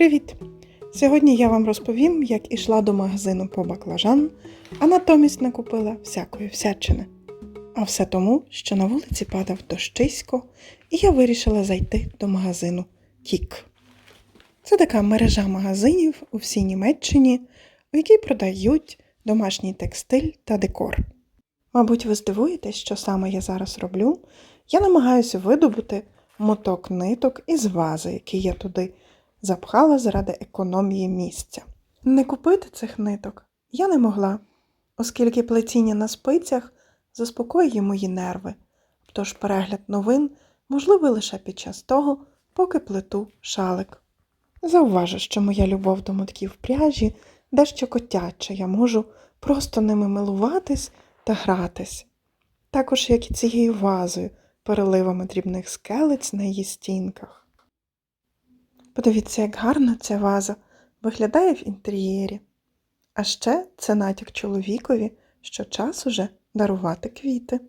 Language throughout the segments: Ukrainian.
Привіт! Сьогодні я вам розповім, як ішла до магазину по баклажан, а натомість не купила всякої всячини. А все тому, що на вулиці падав дощисько, і я вирішила зайти до магазину Кік. Це така мережа магазинів у всій Німеччині, у якій продають домашній текстиль та декор. Мабуть, ви здивуєтесь, що саме я зараз роблю. Я намагаюся видобути моток ниток із вази, який я туди запхала заради економії місця. Не купити цих ниток я не могла, оскільки плетіння на спицях заспокоює мої нерви, тож перегляд новин можливий лише під час того, поки плету шалик. Зауважу, що моя любов до мотків пряжі дещо котяча, я можу просто ними милуватись та гратись. Також як і цією вазою, переливами дрібних скелець на її стінках. Подивіться, як гарно ця ваза виглядає в інтер'єрі. А ще це натяк чоловікові, що час уже дарувати квіти.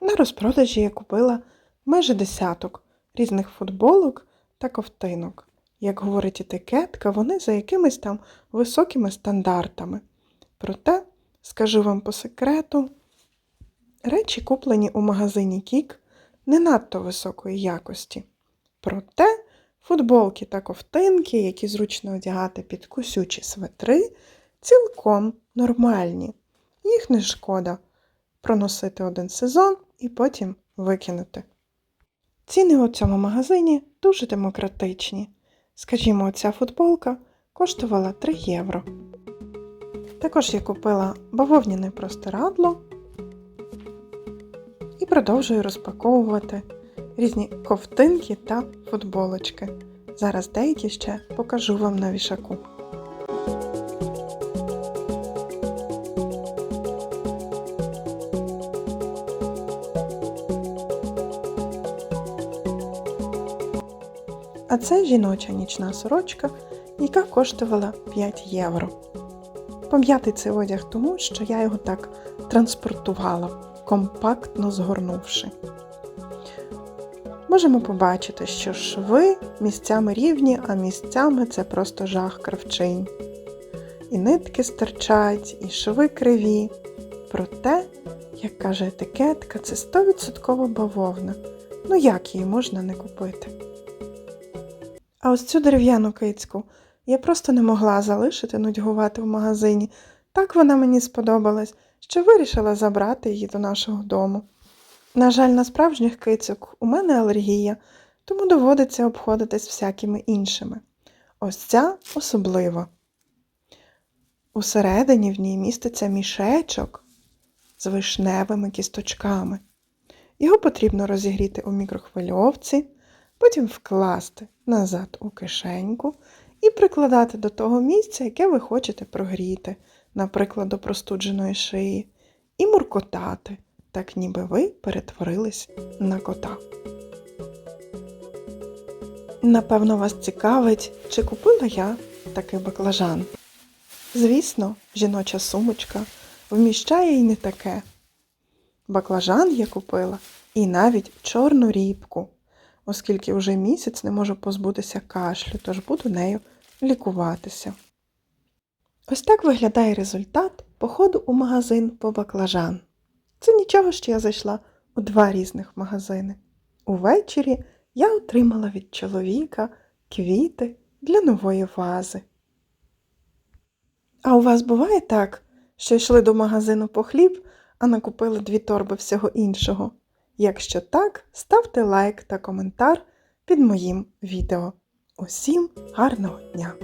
На розпродажі я купила майже десяток різних футболок та ковтинок. Як говорить етикетка, вони за якимись там високими стандартами. Проте, скажу вам по секрету, речі, куплені у магазині Кік, не надто високої якості. Проте футболки та ковтинки, які зручно одягати під кусючі светри, цілком нормальні. Їх не шкода проносити один сезон і потім викинути. Ціни у цьому магазині дуже демократичні. Скажімо, оця футболка коштувала 3 євро. Також я купила бавовняне простирадло і продовжую розпаковувати різні ковтинки та футболочки. Зараз деякі ще покажу вам на вішаку. А це жіноча нічна сорочка, яка коштувала 5 євро. Пом'ятий цей одяг тому, що я його так транспортувала, компактно згорнувши. Можемо побачити, що шви місцями рівні, а місцями це просто жах кравчинь. І нитки стирчать, і шви криві. Проте, як каже етикетка, це 100% бавовна. Ну як її можна не купити? А ось цю дерев'яну кицьку я просто не могла залишити нудьгувати в магазині. Так вона мені сподобалась, що вирішила забрати її до нашого дому. На жаль, на справжніх кицьок у мене алергія, тому доводиться обходитись всякими іншими. Ось ця особлива. Усередині в ній міститься мішечок з вишневими кісточками. Його потрібно розігріти у мікрохвильовці, потім вкласти назад у кишеньку і прикладати до того місця, яке ви хочете прогріти, наприклад, до простудженої шиї, і муркотати, так ніби ви перетворились на кота. Напевно, вас цікавить, чи купила я такий баклажан. Звісно, жіноча сумочка вміщає й не таке. Баклажан я купила і навіть чорну рібку, оскільки вже місяць не можу позбутися кашлю, тож буду нею лікуватися. Ось так виглядає результат походу у магазин по баклажан. Це нічого, що я зайшла у два різних магазини. Увечері я отримала від чоловіка квіти для нової вази. А у вас буває так, що йшли до магазину по хліб, а накупили дві торби всього іншого? Якщо так, ставте лайк та коментар під моїм відео. Усім гарного дня!